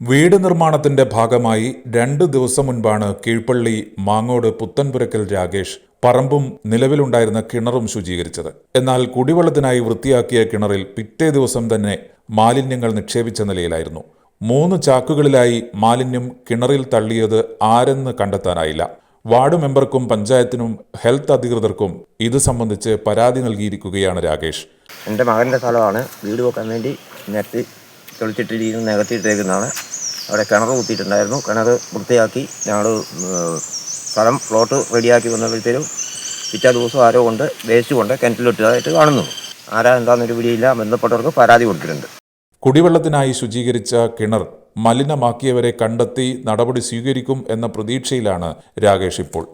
വീട് നിർമ്മാണത്തിന്റെ ഭാഗമായി രണ്ട് ദിവസം മുൻപാണ് കീഴ്പള്ളി മാങ്ങോട് പുത്തൻപുരക്കൽ രാകേഷ് പറമ്പും നിലവിലുണ്ടായിരുന്ന കിണറും ശുചീകരിച്ചത്. എന്നാൽ കുടിവെള്ളത്തിനായി വൃത്തിയാക്കിയ കിണറിൽ പിറ്റേ ദിവസം തന്നെ മാലിന്യങ്ങൾ നിക്ഷേപിച്ച നിലയിലായിരുന്നു. മൂന്ന് ചാക്കുകളിലായി മാലിന്യം കിണറിൽ തള്ളിയത് ആരെന്ന് കണ്ടെത്താനായില്ല. വാർഡ് മെമ്പർക്കും പഞ്ചായത്തിനും ഹെൽത്ത് അധികൃതർക്കും ഇത് സംബന്ധിച്ച് പരാതി നൽകിയിരിക്കുകയാണ് രാകേഷ്. എന്റെ മകന്റെ സ്ഥലമാണ് വീട് വെക്കാൻ വേണ്ടി നിരത്തി തെളിച്ചിട്ടിരിക്കുന്ന നികത്തിയിട്ടേക്കുന്നതാണ് അവിടെ കിണർ കുത്തിയിട്ടുണ്ടായിരുന്നു. കിണർ വൃത്തിയാക്കി ഞങ്ങൾ സ്ഥലം പ്ലോട്ട് റെഡിയാക്കി വന്നപ്പോഴത്തേനും പിറ്റേ ദിവസം ആരോ കൊണ്ട് വേസ്റ്റ് കൊണ്ട് കിണറ്റിലിട്ടതായിട്ട് കാണുന്നു. ആരാ എന്താണെന്നൊരു പിടിയില്ല ബന്ധപ്പെട്ടവർക്ക് പരാതി കൊടുത്തിട്ടുണ്ട്. കുടിവെള്ളത്തിനായി ശുചീകരിച്ച കിണർ മലിനമാക്കിയവരെ കണ്ടെത്തി നടപടി സ്വീകരിക്കും എന്ന പ്രതീക്ഷയിലാണ് രാകേഷ് ഇപ്പോൾ.